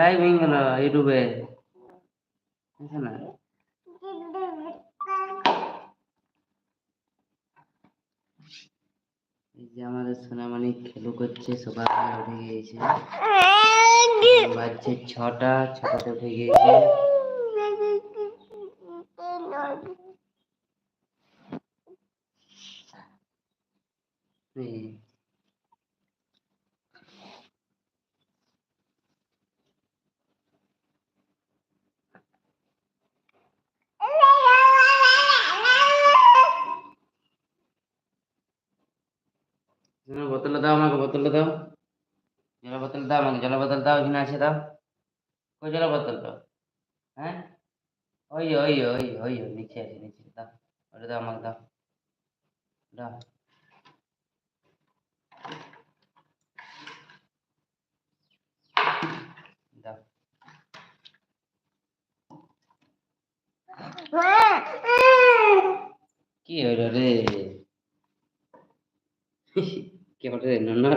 Live হয়ে গেল ইউটিউবে না? এই যে আমাদের সোনামণি খেলু করছে সকালবেলা উঠে গিয়েছে। বাজছে ছটা, ছটাতে উঠে গিয়েছে। এই বোতলটা দাও আমাকে বোতলটা দাও। জলের বোতল দাও আমাকে জলের বোতল দাও এখানে আছে দাও। কই জলের বোতলটা হ্যাঁ? ওই ওই ওই ওই ওই, নিচে আছে নিচে দাও। ওটা দাও আমাকে দাও। দাও। দাও। কি হইল রে? কি হলো রে নন্না